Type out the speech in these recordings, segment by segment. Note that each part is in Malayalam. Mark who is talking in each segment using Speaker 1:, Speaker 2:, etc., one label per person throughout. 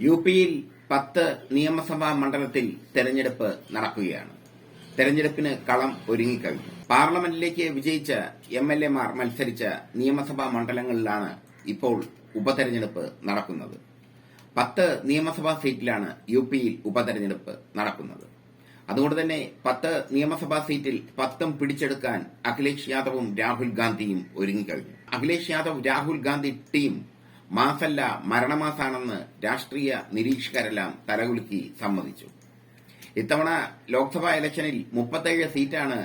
Speaker 1: യു പിയിൽ പത്ത് നിയമസഭാ മണ്ഡലത്തിൽ തെരഞ്ഞെടുപ്പ് നടക്കുകയാണ്. തെരഞ്ഞെടുപ്പിന് കളം ഒരുങ്ങിക്കഴിഞ്ഞു. പാർലമെന്റിലേക്ക് വിജയിച്ച എം എൽ എമാർ മത്സരിച്ച നിയമസഭാ മണ്ഡലങ്ങളിലാണ് ഇപ്പോൾ ഉപതെരഞ്ഞെടുപ്പ് നടക്കുന്നത്. പത്ത് നിയമസഭാ സീറ്റിലാണ് യു പിയിൽ ഉപതെരഞ്ഞെടുപ്പ് നടക്കുന്നത്. അതുകൊണ്ട് തന്നെ പത്ത് നിയമസഭാ സീറ്റിൽ പത്തും പിടിച്ചെടുക്കാൻ അഖിലേഷ് യാദവും രാഹുൽ ഗാന്ധിയും ഒരുങ്ങിക്കഴിഞ്ഞു. അഖിലേഷ് യാദവ് രാഹുൽ ഗാന്ധി ടീം മാസല്ല മരണമാസാണെന്ന് രാഷ്ട്രീയ നിരീക്ഷകരെല്ലാം തലകുലുക്കി സമ്മതിച്ചു. ഇത്തവണ ലോക്സഭാ ഇലക്ഷനിൽ മുപ്പത്തേഴ് സീറ്റാണ്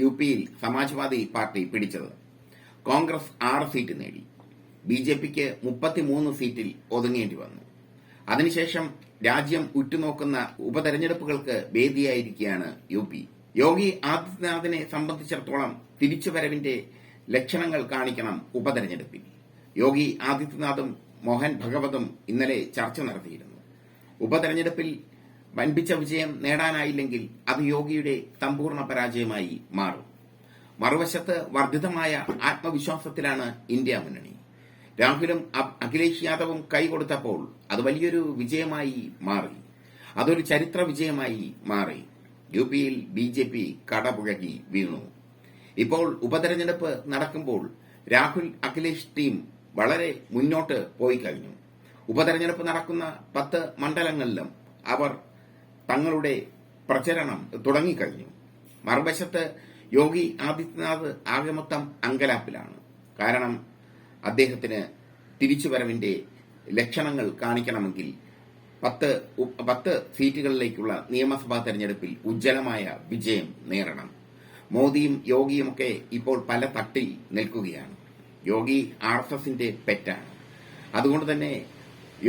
Speaker 1: യു പിയിൽ സമാജ്വാദി പാർട്ടി പിടിച്ചത്. കോൺഗ്രസ് ആറ് സീറ്റ് നേടി. ബി ജെ പിക്ക് മുപ്പത്തിമൂന്ന് സീറ്റിൽ ഒതുങ്ങേണ്ടി വന്നു. അതിനുശേഷം രാജ്യം ഉറ്റുനോക്കുന്ന ഉപതെരഞ്ഞെടുപ്പുകൾക്ക് വേദിയായിരിക്കുകയാണ് യു പി. യോഗി ആദിത്യനാഥിനെ സംബന്ധിച്ചിടത്തോളം തിരിച്ചുവരവിന്റെ ലക്ഷണങ്ങൾ കാണിക്കണം ഉപതെരഞ്ഞെടുപ്പിൽ. യോഗി ആദിത്യനാഥും മോഹൻ ഭഗവതും ഇന്നലെ ചർച്ച നടത്തിയിരുന്നു. ഉപതെരഞ്ഞെടുപ്പിൽ വൻപിച്ച വിജയം നേടാനായില്ലെങ്കിൽ അത് യോഗിയുടെ സമ്പൂർണ പരാജയമായി മാറും. മറുവശത്ത് വർദ്ധിതമായ ആത്മവിശ്വാസത്തിലാണ് ഇന്ത്യ മുന്നണി. രാഹുലും അഖിലേഷ് യാദവും കൈകൊടുത്തപ്പോൾ അത് വലിയൊരു വിജയമായി മാറി. അതൊരു ചരിത്ര വിജയമായി മാറി. യു പിയിൽ ബി ജെ പി കടപുഴകി വീണു. ഇപ്പോൾ ഉപതെരഞ്ഞെടുപ്പ് നടക്കുമ്പോൾ രാഹുൽ അഖിലേഷ് ടീം വളരെ മുന്നോട്ട് പോയി കഴിഞ്ഞു. ഉപതെരഞ്ഞെടുപ്പ് നടക്കുന്ന പത്ത് മണ്ഡലങ്ങളിലും അവർ തങ്ങളുടെ പ്രചരണം തുടങ്ങിക്കഴിഞ്ഞു മറുവശത്ത് യോഗി ആദിത്യനാഥ് ആകെ മൊത്തം അങ്കലാപ്പിലാണ്. കാരണം അദ്ദേഹത്തിന് തിരിച്ചുവരവിന്റെ ലക്ഷണങ്ങൾ കാണിക്കണമെങ്കിൽ പത്ത് പത്ത് സീറ്റുകളിലേക്കുള്ള നിയമസഭാ തെരഞ്ഞെടുപ്പിൽ ഉജ്ജ്വലമായ വിജയം നേരണം മോദിയും യോഗിയുമൊക്കെ ഇപ്പോൾ പല തട്ടിൽ നിൽക്കുകയാണ്. യോഗി ആർ എസ് എസിന്റെ പെറ്റാണ്. അതുകൊണ്ട് തന്നെ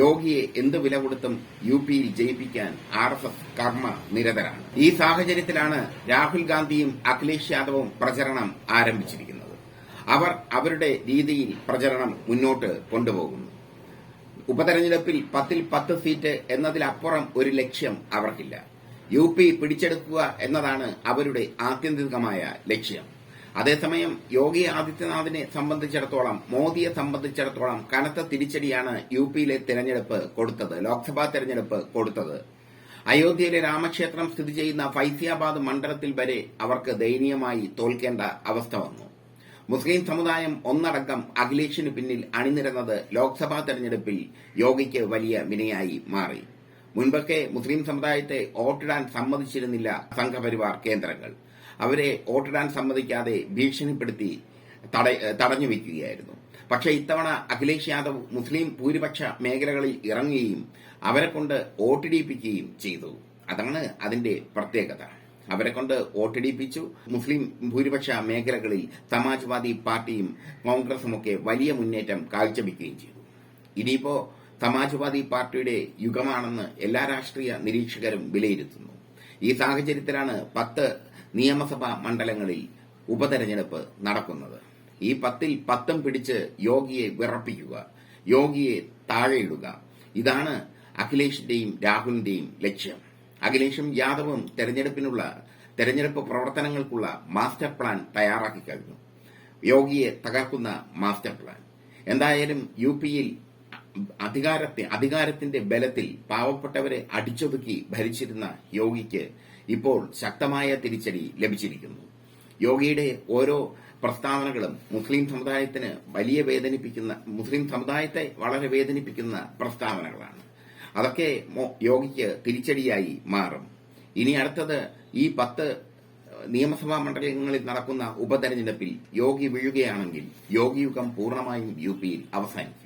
Speaker 1: യോഗിയെ എന്ത് വില കൊടുത്തും യു പിയിൽ ജയിപ്പിക്കാൻ ആർ എസ് എസ് കർമ്മ നിരതരാണ്. ഈ സാഹചര്യത്തിലാണ് രാഹുൽ ഗാന്ധിയും അഖിലേഷ് യാദവും പ്രചരണം ആരംഭിച്ചിരിക്കുന്നത്. അവർ അവരുടെ രീതിയിൽ പ്രചരണം മുന്നോട്ട് കൊണ്ടുപോകുന്നു. ഉപതെരഞ്ഞെടുപ്പിൽ പത്തിൽ പത്ത് സീറ്റ് എന്നതിലപ്പുറം ഒരു ലക്ഷ്യം അവർക്കില്ല. യു പി പിടിച്ചെടുക്കുക എന്നതാണ് അവരുടെ ആത്യന്തികമായ ലക്ഷ്യം. അതേസമയം യോഗി ആദിത്യനാഥിനെ സംബന്ധിച്ചിടത്തോളം മോദിയെ സംബന്ധിച്ചിടത്തോളം കനത്ത തിരിച്ചടിയാണ് യു പിയിലെ തെരഞ്ഞെടുപ്പ് കൊടുത്തത് ലോക്സഭാ തെരഞ്ഞെടുപ്പ് കൊടുത്തത്. അയോധ്യയിലെ രാമക്ഷേത്രം സ്ഥിതി ചെയ്യുന്ന ഫൈസിയാബാദ് മണ്ഡലത്തിൽ വരെ അവർക്ക് ദയനീയമായി തോൽക്കേണ്ട അവസ്ഥ വന്നു. മുസ്ലിം സമുദായം ഒന്നടക്കം അഖിലേഷിന് പിന്നിൽ അണിനിരന്നത് ലോക്സഭാ തെരഞ്ഞെടുപ്പിൽ യോഗിക്ക് വലിയ വിനയായി മാറി. മുൻപൊക്കെ മുസ്ലിം സമുദായത്തെ വോട്ടിടാൻ സമ്മതിച്ചിരുന്നില്ല സംഘപരിവാർ കേന്ദ്രങ്ങൾ. അവരെ വോട്ടിടാൻ സമ്മതിക്കാതെ ഭീഷണിപ്പെടുത്തി തടഞ്ഞു വയ്ക്കുകയായിരുന്നു. പക്ഷെ ഇത്തവണ അഖിലേഷ് യാദവ് മുസ്ലിം ഭൂരിപക്ഷ മേഖലകളിൽ ഇറങ്ങുകയും അവരെ കൊണ്ട് വോട്ടിടിപ്പിക്കുകയും ചെയ്തു. അതാണ് അതിന്റെ പ്രത്യേകത. അവരെ കൊണ്ട് വോട്ടിടിപ്പിച്ചു. മുസ്ലിം ഭൂരിപക്ഷ മേഖലകളിൽ സമാജ്വാദി പാർട്ടിയും കോൺഗ്രസുമൊക്കെ വലിയ മുന്നേറ്റം കാഴ്ചവെക്കുകയും ചെയ്തു. ഇനിയിപ്പോ സമാജ്വാദി പാർട്ടിയുടെ യുഗമാണെന്ന് എല്ലാ രാഷ്ട്രീയ നിരീക്ഷകരും വിലയിരുത്തുന്നു. ഈ സാഹചര്യത്തിലാണ് പത്ത് നിയമസഭാ മണ്ഡലങ്ങളിൽ ഉപതെരഞ്ഞെടുപ്പ് നടക്കുന്നത്. ഈ പത്തിൽ പത്തും പിടിച്ച് യോഗിയെ വിറപ്പിക്കുക യോഗിയെ താഴെയിടുക. ഇതാണ് അഖിലേഷിന്റെയും രാഹുലിന്റെയും ലക്ഷ്യം. അഖിലേഷും യാദവും തെരഞ്ഞെടുപ്പിനുള്ള തെരഞ്ഞെടുപ്പ് പ്രവർത്തനങ്ങൾക്കുള്ള മാസ്റ്റർ പ്ലാൻ തയ്യാറാക്കി കഴിഞ്ഞു. യോഗിയെ തകർക്കുന്ന മാസ്റ്റർ പ്ലാൻ. എന്തായാലും യു പിയിൽ അധികാരത്തെ അധികാരത്തിന്റെ ബലത്തിൽ പാവപ്പെട്ടവരെ അടിച്ചൊതുക്കി ഭരിച്ചിരുന്ന യോഗിക്ക് ഇപ്പോൾ ശക്തമായ തിരിച്ചടി ലഭിച്ചിരിക്കുന്നു. യോഗിയുടെ ഓരോ പ്രസ്താവനകളും മുസ്ലിം സമുദായത്തിന് വലിയ വേദനിപ്പിക്കുന്ന മുസ്ലിം സമുദായത്തെ വളരെ വേദനിപ്പിക്കുന്ന പ്രസ്താവനകളാണ്. അതൊക്കെ യോഗിക്ക് തിരിച്ചടിയായി മാറും. ഇനി അടുത്തത് ഈ പത്ത് നിയമസഭാ മണ്ഡലങ്ങളിൽ നടക്കുന്ന ഉപതെരഞ്ഞെടുപ്പിൽ യോഗി വീഴുകയാണെങ്കിൽ യോഗി യുഗം പൂർണമായും യു പിയിൽ അവസാനിക്കും.